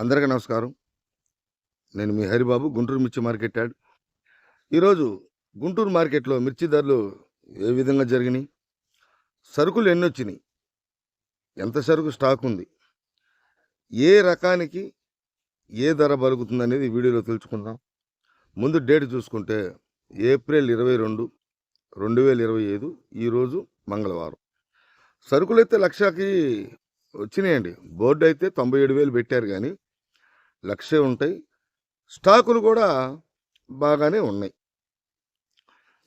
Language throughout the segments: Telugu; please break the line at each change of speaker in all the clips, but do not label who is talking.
అందరికీ నమస్కారం. నేను మీ హరిబాబు గుంటూరు మిర్చి మార్కెట్ యాడ్. ఈరోజు గుంటూరు మార్కెట్లో మిర్చి ధరలు ఏ విధంగా జరిగినాయి? సరుకులు ఎన్ని వచ్చినాయి? ఎంత సరుకు స్టాక్ ఉంది? ఏ రకానికి ఏ ధర బలుగుతుంది అనేది వీడియోలో తెలుసుకుందాం. ముందు డేట్ చూసుకుంటే ఏప్రిల్ ఇరవై రెండు రెండు వేల ఇరవై ఐదు ఈరోజు మంగళవారం. సరుకులు అయితే లక్షకి వచ్చినాయండి. బోర్డు అయితే తొంభై ఏడు వేలు పెట్టారు కానీ లక్షే ఉంటాయి. స్టాకులు కూడా బాగానే ఉన్నాయి.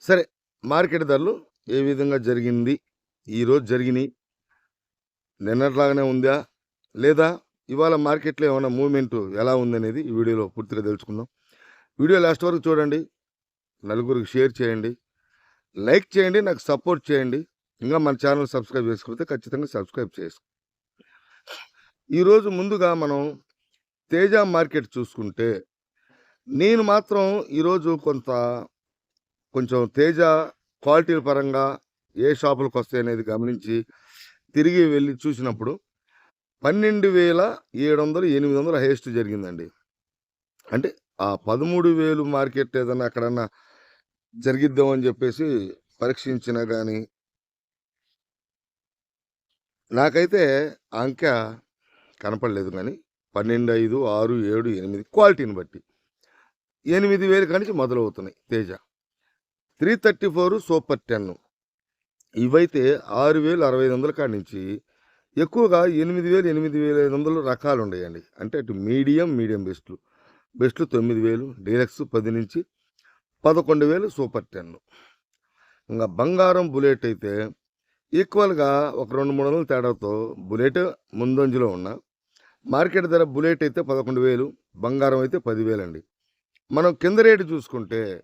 సరే మార్కెట్ ధరలు ఏ విధంగా జరిగింది? ఈరోజు జరిగినాయి. నిన్నట్లాగానే ఉందా? లేదా ఇవాళ మార్కెట్లో ఏమైనా మూమెంట్ ఎలా ఉందనేది ఈ వీడియోలో పూర్తిగా తెలుసుకుందాం. వీడియో లాస్ట్ వరకు చూడండి. నలుగురికి షేర్ చేయండి. లైక్ చేయండి నాకు సపోర్ట్ చేయండి. ఇంకా మన ఛానల్ సబ్స్క్రైబ్ చేసుకుంటే ఖచ్చితంగా సబ్స్క్రైబ్ చేసుకో ఈరోజు ముందుగా మనం తేజ మార్కెట్ చూసుకుంటే నేను మాత్రం ఈరోజు కొంత కొంచెం తేజ క్వాలిటీ పరంగా ఏ షాపులకు వస్తాయి అనేది గమనించి తిరిగి వెళ్ళి చూసినప్పుడు పన్నెండు వేల ఏడు వందలు ఎనిమిది వందల హైయెస్ట్ జరిగిందండి. అంటే ఆ పదమూడు వేలు మార్కెట్ ఏదన్నా అక్కడన్నా జరిగిద్దామని చెప్పేసి పరీక్షించినా కానీ నాకైతే ఆ కనపడలేదు కానీ పన్నెండు ఐదు ఆరు ఏడు ఎనిమిది క్వాలిటీని బట్టి. ఎనిమిది వేలు కానించి మొదలవుతున్నాయి Teja. Three thirty four super ten. ఇవైతే ఆరు వేలు అరవై ఐదు వందల కాడి నుంచి ఎక్కువగా ఎనిమిది వేలు ఎనిమిది వేల ఐదు వందలు రకాలు ఉన్నాయండి అంటే అటు మీడియం మీడియం బెస్ట్లు. బెస్ట్లు తొమ్మిది వేలు డీలక్స్ పది నుంచి పదకొండు వేలు సూపర్ టెన్. ఇంకా బంగారం బుల్లెట్ అయితే ఈక్వల్గా ఒక రెండు మూడు వందల తేడాతో బుల్లెట్ ముందంజలో ఉన్న మార్కెట్ ధర బుల్లెట్ అయితే పదకొండు వేలు బంగారం అయితే పదివేలు అండి మనం కింద రేటు చూసుకుంటే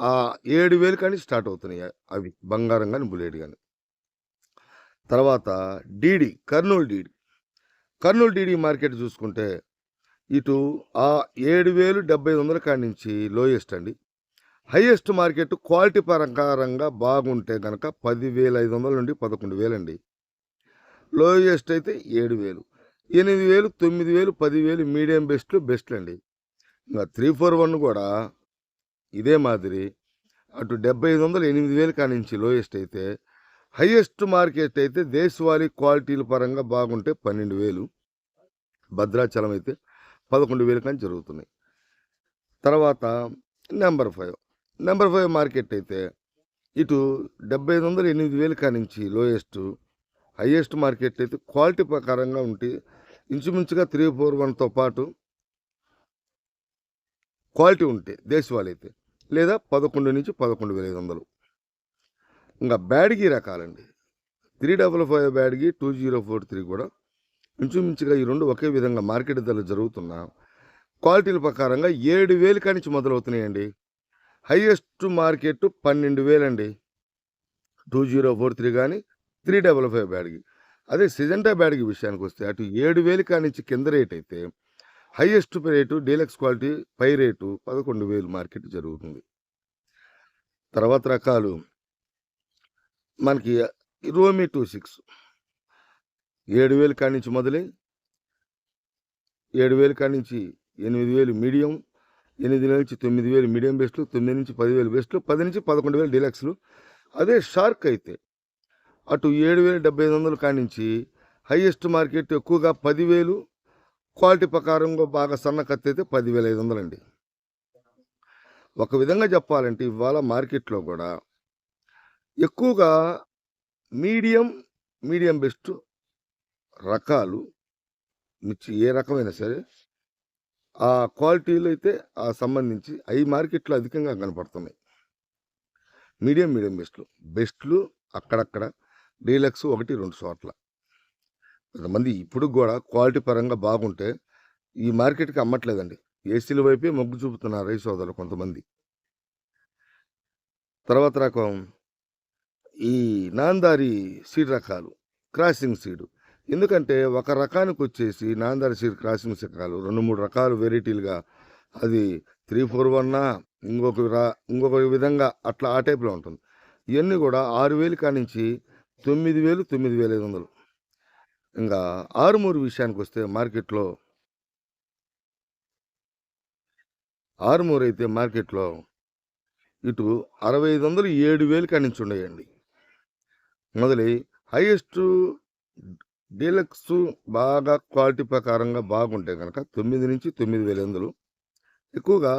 ఆ ఏడు వేలు కానీ స్టార్ట్ అవుతున్నాయి అవి బంగారం కానీ బుల్లెట్ కానీ. తర్వాత DD Kurnool DD. Kurnool DD market చూసుకుంటే ఇటు ఆ ఏడు వేలు డెబ్బై ఐదు వందల కాడి నుంచి లోయెస్ట్ అండి. హైయెస్ట్ మార్కెట్ క్వాలిటీ ప్రకారంగా బాగుంటే కనుక పదివేల ఐదు వందల నుండి పదకొండు వేలండి. లోయెస్ట్ అయితే ఏడు వేలు. ఎనిమిది వేలు తొమ్మిది వేలు పదివేలు మీడియం బెస్ట్లు బెస్ట్లు అండి ఇంకా త్రీ ఫోర్ వన్ కూడా ఇదే మాదిరి. అటు డెబ్బై ఐదు వందలు ఎనిమిది వేలు కానించి లోయెస్ట్ అయితే హయ్యెస్ట్ మార్కెట్ అయితే దేశవాళీ క్వాలిటీల పరంగా బాగుంటే పన్నెండు వేలు. భద్రాచలం అయితే పదకొండు వేలు కానీ జరుగుతున్నాయి. తర్వాత number five. Number five market అయితే ఇటు డెబ్బై ఐదు వందలు ఎనిమిది వేలు కానించి లోయెస్ట్ హయ్యెస్ట్ మార్కెట్ అయితే క్వాలిటీ ప్రకారంగా ఉంటే ఇంచుమించుగా త్రీ ఫోర్ వన్తో పాటు క్వాలిటీ ఉంటే దేశవాళీ అయితే లేదా పదకొండు నుంచి పదకొండు వేల ఐదు వందలు. ఇంకా Byadgi రకాలండి. Three double five Byadgi two zero four three కూడా ఇంచుమించుగా ఈ రెండు ఒకే విధంగా మార్కెట్ ధరలు జరుగుతున్నా క్వాలిటీల ప్రకారంగా ఏడు వేలు కానించి మొదలవుతున్నాయండి. హైయెస్ట్ మార్కెట్ పన్నెండు వేలండి. టూ జీరో ఫోర్ త్రీ కానీ త్రీ డబల్ ఫైవ్ బ్యాడ్కి. అదే సిజెంటా బ్యాడ్కి విషయానికి వస్తే అటు ఏడు వేలు కానించి కింద రేట్ అయితే హైయెస్ట్ రేటు డీలక్స్ క్వాలిటీ పై రేటు పదకొండు వేలు మార్కెట్ జరుగుతుంది. తర్వాత రకాలు. మనకి రోమి టూ సిక్స్. ఏడు వేలు కానించి మొదలై ఏడు వేలు కానించి ఎనిమిది వేలు మీడియం ఎనిమిది నుంచి తొమ్మిది వేలు మీడియం బెస్ట్లు తొమ్మిది నుంచి పదివేలు బెస్ట్లు పది నుంచి పదకొండు వేలు డీలక్స్లు. అదే షార్క్ అయితే అటు ఏడు వేలు డెబ్బై ఐదు వందలు కానించి హైయెస్ట్ మార్కెట్ ఎక్కువగా పదివేలు క్వాలిటీ ప్రకారంగా బాగా సన్న కత్తి అయితే పదివేల ఐదు వందలండి. ఒక విధంగా చెప్పాలంటే ఇవాళ మార్కెట్లో కూడా ఎక్కువగా మీడియం మీడియం బెస్ట్ రకాలు మిర్చి ఏ రకమైనా సరే ఆ క్వాలిటీలు అయితే ఆ సంబంధించి అవి మార్కెట్లో అధికంగా కనపడుతున్నాయి. మీడియం మీడియం బెస్ట్లు బెస్ట్లు అక్కడక్కడ డీలక్స్ ఒకటి రెండు చోట్ల. కొంతమంది ఇప్పుడు కూడా క్వాలిటీ పరంగా బాగుంటే ఈ మార్కెట్కి అమ్మట్లేదండి. ఏసీల వైపే మొగ్గు చూపుతున్నారు రైతు సోదరులు కొంతమంది. తర్వాత రకం ఈ నాందారి సీడ్ రకాలు క్రాసింగ్ సీడు. ఎందుకంటే ఒక రకానికి వచ్చేసి నాందారి సీడ్ క్రాసింగ్ రకాలు రెండు మూడు రకాలు వెరైటీలుగా అది త్రీ ఫోర్ వన్నా ఇంకొక రా ఇంకొక విధంగా అట్లా ఆ టైప్లో ఉంటుంది. ఇవన్నీ కూడా ఆరు వేలు కానించి తొమ్మిది వేలు తొమ్మిది వేల ఐదు వందలు. ఇంకా ఆరుమూరు విషయానికి వస్తే మార్కెట్లో ఆరుమూరు అయితే మార్కెట్లో ఇటు అరవై ఐదు వందలు ఏడు వేలు కాడి నుంచి మొదలై హైయెస్ట్ డీలక్స్ బాగా క్వాలిటీ ప్రకారంగా బాగుంటే కనుక తొమ్మిది నుంచి తొమ్మిది వేల వందలు. ఎక్కువగా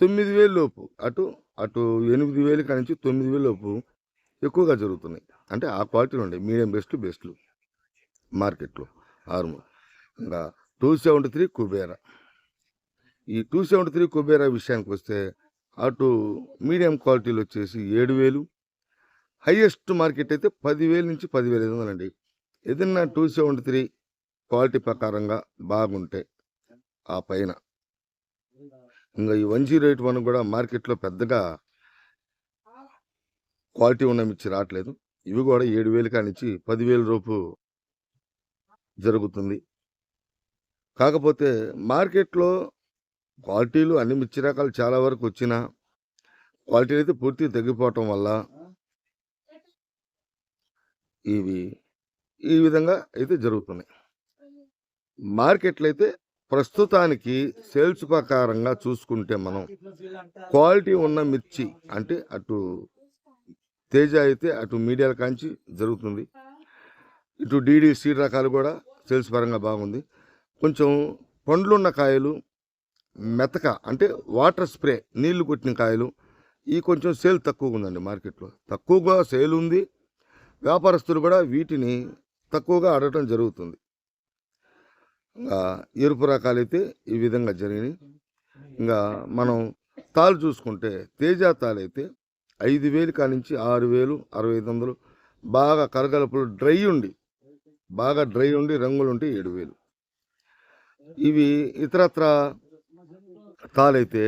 తొమ్మిది వేలు లోపు అటు అటు ఎనిమిది వేలు కాడి నుంచి తొమ్మిది వేలు లోపు ఎక్కువగా జరుగుతున్నాయి. అంటే ఆ క్వాలిటీలు ఉండే మీడియం బెస్ట్ బెస్ట్లు మార్కెట్లో ఆరుమూరు. ఇంకా టూ సెవెంటీ త్రీ కుబేరా. ఈ టూ సెవెంటీ త్రీ కుబేరా విషయానికి వస్తే అటు మీడియం క్వాలిటీలు వచ్చేసి ఏడు వేలు. హైయెస్ట్ మార్కెట్ అయితే పదివేలు నుంచి పదివేల ఐదు వందలండి ఏదన్నా టూ సెవెంటీ త్రీ క్వాలిటీ ప్రకారంగా బాగుంటే ఆ పైన. ఇంకా ఈ వన్ జీరో ఎయిట్ వన్ కూడా మార్కెట్లో పెద్దగా క్వాలిటీ ఉన్న మిర్చి రావట్లేదు. ఇవి కూడా ఏడు వేలు కానిచ్చి పదివేల రూపు జరుగుతుంది. కాకపోతే మార్కెట్లో క్వాలిటీలు అన్ని మిర్చి రకాలు చాలా వరకు వచ్చినా క్వాలిటీ అయితే పూర్తిగా తగ్గిపోవటం వల్ల ఇవి ఈ విధంగా అయితే జరుగుతున్నాయి. మార్కెట్లో అయితే ప్రస్తుతానికి సేల్స్ ప్రకారంగా చూసుకుంటే మనం క్వాలిటీ ఉన్న మిర్చి అంటే అటు తేజ అయితే అటు మీడియాల కాంచి జరుగుతుంది. ఇటు డీడీ సీడ్ రకాలు కూడా సేల్స్ పరంగా బాగుంది. కొంచెం పండ్లున్న కాయలు మెతక అంటే వాటర్ స్ప్రే నీళ్ళు కొట్టిన కాయలు ఈ కొంచెం సేల్ తక్కువగా ఉందండి మార్కెట్లో. తక్కువగా సేల్ ఉంది. వ్యాపారస్తులు కూడా వీటిని తక్కువగా అడగటం జరుగుతుంది. ఇంకా ఎరుపు రకాలైతే ఈ విధంగా జరిగినాయి. ఇంకా మనం తాలు చూసుకుంటే తేజ తాళ్ళు అయితే ఐదు వేలు కానించి ఆరు వేలు అరవై ఐదు వందలు. బాగా కరగలుపులు డ్రై ఉండి బాగా డ్రై ఉండి రంగులు ఉంటే ఏడు వేలు. ఇవి ఇతరత్ర తాళైతే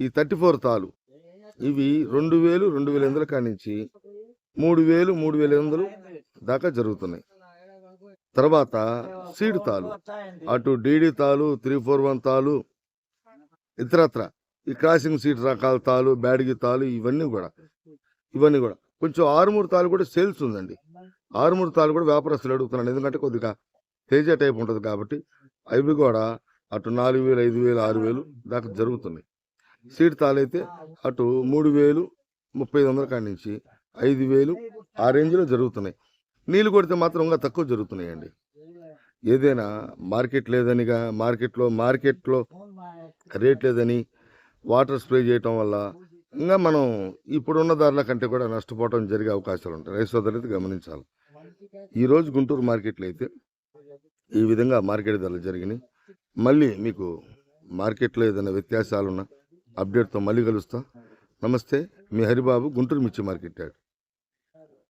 ఈ థర్టీ ఫోర్ తాలు ఇవి రెండు వేలు రెండు వేల ఎనిమిదిల కానించి మూడు వేలు మూడు వేల ఎనిమిదిలు దాకా జరుగుతున్నాయి. తర్వాత సీడ్ తాలు అటు డీడీ తాలు త్రీ ఫోర్ వన్ తాలు ఇతరత్ర ఈ క్రాసింగ్ సీట్ రకాల తాలు బ్యాడ్గి తాలు ఇవన్నీ కూడా. ఇవన్నీ కూడా. కొంచెం ఆరుమూరు తాలు కూడా సేల్స్ ఉందండి. ఆరుమూరు తాలు కూడా వ్యాపారస్తులు అడుగుతున్నాను ఎందుకంటే కొద్దిగా తేజ టైప్ ఉంటుంది కాబట్టి అవి కూడా అటు నాలుగు వేలు ఐదు వేలు ఆరు వేలు దాకా జరుగుతున్నాయి. సీట్ తాలైతే అటు మూడు వేలు ముప్పై ఐదు వందల కాడి నుంచి ఐదు వేలు ఆ రేంజ్లో జరుగుతున్నాయి. నీళ్ళు కొడితే మాత్రం ఇంకా తక్కువ జరుగుతున్నాయండి. ఏదైనా మార్కెట్ లేదనిగా మార్కెట్లో మార్కెట్లో రేట్ లేదని వాటర్ స్ప్రే చేయటం వల్ల ఇంకా మనం ఇప్పుడున్న ధరల కంటే కూడా నష్టపోవడం జరిగే అవకాశాలు ఉంటాయి. రైతు సోదరులు అయితే గమనించాలి ఈరోజు గుంటూరు మార్కెట్లో అయితే ఈ విధంగా మార్కెట్ ధరలు జరిగినాయి. మళ్ళీ మీకు మార్కెట్లో ఏదైనా వ్యత్యాసాలున్నా అప్డేట్తో మళ్ళీ కలుస్తా. నమస్తే మీ హరిబాబు గుంటూరు మిర్చి మార్కెట్ యాడ్.